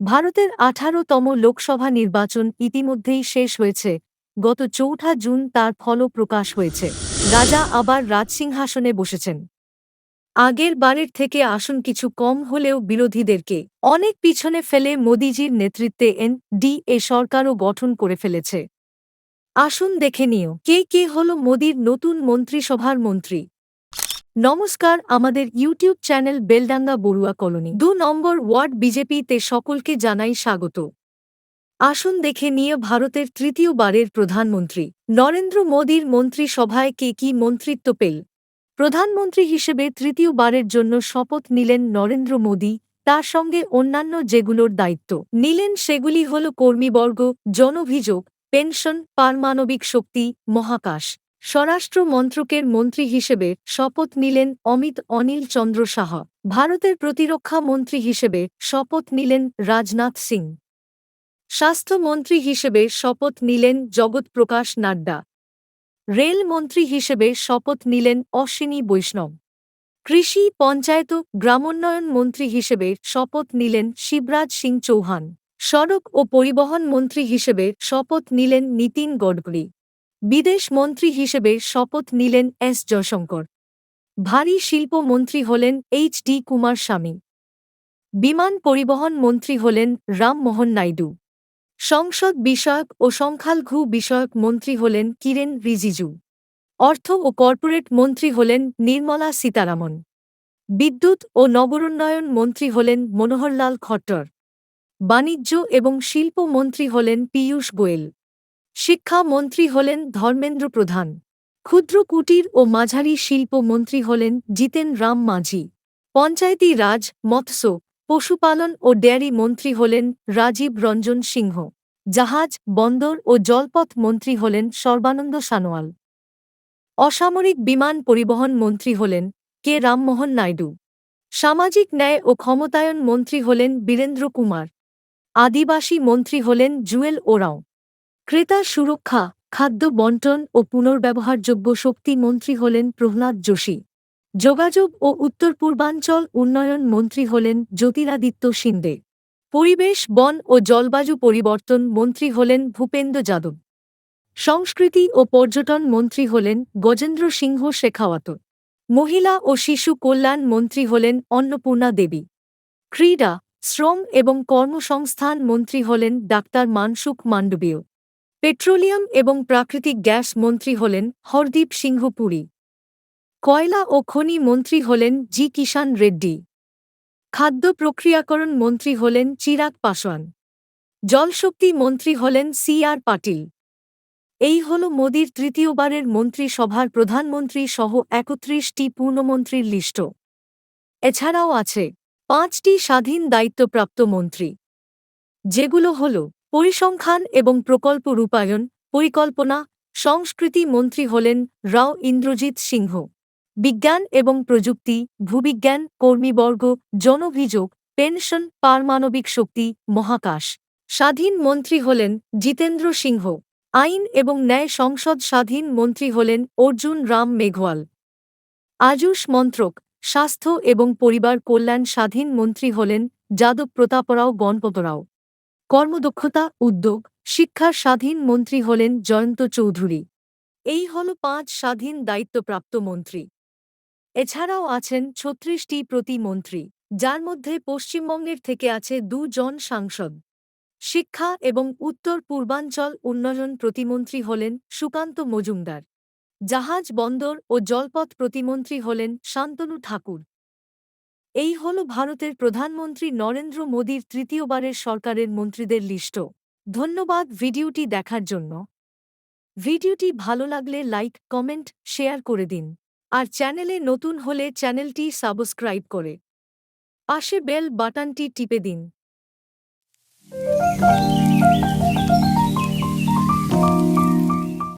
ভারতের আঠারোতম লোকসভা নির্বাচন ইতিমধ্যেই শেষ হয়েছে। গত চৌঠা জুন তার ফলও প্রকাশ হয়েছে। রাজা আবার রাজসিংহাসনে বসেছেন। আগের বারের থেকে আসন কিছু কম হলেও বিরোধীদেরকে অনেক পিছনে ফেলে মোদিজির নেতৃত্বে এন ডি এ সরকারও গঠন করে ফেলেছে। আসুন দেখে নিও, কে কে হল মোদির নতুন মন্ত্রিসভার মন্ত্রী? নমস্কার, আমাদের YouTube channel Beldanga Barua colony. দু নম্বর ওয়ার্ড বিজেপিতে সকলকে জানাই স্বাগত। আসুন দেখে নিয়ে ভারতের তৃতীয়বারের প্রধানমন্ত্রী। নরেন্দ্র মোদীর মন্ত্রিসভায় কে কি মন্ত্রিত্ব পেল? প্রধানমন্ত্রী হিসেবে তৃতীয়বারের জন্য শপথ নিলেন নরেন্দ্র মোদী, তার সঙ্গে অন্যান্য যেগুলোর দায়িত্ব। নিলেন সেগুলি হল কর্মীবর্গ, জনভিযোগ, পেনশন, পারমাণবিক শক্তি, মহাকাশ। স্বরাষ্ট্র মন্ত্রকের মন্ত্রী হিসেবে শপথ নিলেন অমিত অনিল চন্দ্র সাহা। ভারতের প্রতিরক্ষা মন্ত্রী হিসেবে শপথ নিলেন রাজনাথ সিং। স্বাস্থ্যমন্ত্রী হিসেবে শপথ নিলেন জগৎ প্রকাশ নাড্ডা রেলমন্ত্রী হিসেবে শপথ নিলেন অশ্বিনী বৈষ্ণব। কৃষি পঞ্চায়েত গ্রামোন্নয়ন মন্ত্রী হিসেবে শপথ নিলেন শিবরাজ সিং চৌহান। সড়ক ও পরিবহন মন্ত্রী হিসেবে শপথ নিলেন নীতিন গডকরি। বিদেশ মন্ত্রী হিসেবে শপথ নিলেন এস জয়শঙ্কর। ভারী শিল্প মন্ত্রী হলেন এইচ ডি কুমার স্বামী। বিমান পরিবহন মন্ত্রী হলেন রামমোহন নাইডু। সংসদ বিষয়ক ও সংখ্যালঘু বিষয়ক মন্ত্রী হলেন কিরেন রিজিজু। অর্থ ও কর্পোরেট মন্ত্রী হলেন নির্মলা সীতারামন। বিদ্যুৎ ও নগরোন্নয়ন মন্ত্রী হলেন মনোহরলাল খট্টর। বাণিজ্য এবং শিল্প মন্ত্রী হলেন পীয়ূষ গোয়েল। শিক্ষা মন্ত্রী হলেন ধর্মেন্দ্র প্রধান। ক্ষুদ্র কুটির ও মাঝারি শিল্প মন্ত্রী হলেন জিতেন রাম মাঝি। পঞ্চায়েতি রাজ, মৎস্য, পশুপালন ও ডেয়ারি মন্ত্রী হলেন রাজীব রঞ্জন সিংহ। জাহাজ, বন্দর ও জলপথ মন্ত্রী হলেন সর্বানন্দ সানোয়াল। অসামরিক বিমান পরিবহন মন্ত্রী হলেন কে রামমোহন নাইডু। সামাজিক ন্যায় ও ক্ষমতায়ন মন্ত্রী হলেন বীরেন্দ্র কুমার। আদিবাসী মন্ত্রী হলেন জুয়েল ওরাও। ক্রেতা সুরক্ষা, খাদ্য বন্টন ও পুনর্ব্যবহারযোগ্য শক্তি মন্ত্রী হলেন প্রহ্লাদ যোশী। যোগাযোগ ও উত্তর পূর্বাঞ্চল উন্নয়ন মন্ত্রী হলেন জ্যোতিরাদিত্য সিন্দে পরিবেশ, বন ও জলবায়ু পরিবর্তন মন্ত্রী হলেন ভূপেন্দ্র যাদব। সংস্কৃতি ও পর্যটন মন্ত্রী হলেন গজেন্দ্র সিংহ শেখাওয়াত। মহিলা ও শিশু কল্যাণ মন্ত্রী হলেন অন্নপূর্ণা দেবী। ক্রীড়া, শ্রম এবং কর্মসংস্থান মন্ত্রী হলেন ডাক্তার মানসুখ মান্ডবীয়। পেট্রোলিয়াম এবং প্রাকৃতিক গ্যাস মন্ত্রী হলেন হরদীপ সিংহ পুরী। কয়লা ও খনি মন্ত্রী হলেন জি কিষান রেড্ডি। খাদ্য প্রক্রিয়াকরণ মন্ত্রী হলেন চিরাগ পাশোয়ান জলশক্তি মন্ত্রী হলেন সি আর পাটিল। এই হল মোদির তৃতীয়বারের মন্ত্রিসভার প্রধানমন্ত্রী সহ একত্রিশটি পূর্ণমন্ত্রীর লিস্ট। এছাড়াও আছে পাঁচটি স্বাধীন দায়িত্বপ্রাপ্ত মন্ত্রী। যেগুলো হল পরিসংখ্যান এবং প্রকল্প রূপায়ণ, পরিকল্পনা, সংস্কৃতি মন্ত্রী হলেন রাও ইন্দ্রজিৎ সিংহ। বিজ্ঞান এবং প্রযুক্তি, ভূবিজ্ঞান, কর্মীবর্গ, জনভিযোগ, পেনশন, পারমাণবিক শক্তি, মহাকাশ। স্বাধীন মন্ত্রী হলেন জিতেন্দ্র সিংহ। আইন এবং ন্যায় সংসদ স্বাধীন মন্ত্রী হলেন অর্জুন রাম মেঘওয়াল। আয়ুষ মন্ত্রক, স্বাস্থ্য এবং পরিবার কল্যাণ স্বাধীন মন্ত্রী হলেন যাদব প্রতাপরাও গণপতরাও। কর্মদক্ষতা, উদ্যোগ, শিক্ষার স্বাধীন মন্ত্রী হলেন জয়ন্ত চৌধুরী। এই হল পাঁচ স্বাধীন দায়িত্বপ্রাপ্ত মন্ত্রী। এছাড়াও আছেন ছত্রিশটি প্রতিমন্ত্রী যার মধ্যে পশ্চিমবঙ্গের থেকে আছে দুজন সাংসদ। শিক্ষা এবং উত্তর পূর্বাঞ্চল উন্নয়ন প্রতিমন্ত্রী হলেন সুকান্ত মজুমদার। জাহাজ বন্দর ও জলপথ প্রতিমন্ত্রী হলেন শান্তনু ঠাকুর। এই হল ভারতের প্রধানমন্ত্রী নরেন্দ্র মোদীর তৃতীয়বারের সরকারের মন্ত্রীদের লিস্ট ধন্যবাদ ভিডিওটি দেখার জন্য। ভিডিওটি ভালো লাগলে লাইক, কমেন্ট, শেয়ার করে দিন। আর চ্যানেলে নতুন হলে চ্যানেলটি সাবস্ক্রাইব করে পাশে বেল বাটনটি টিপে দিন।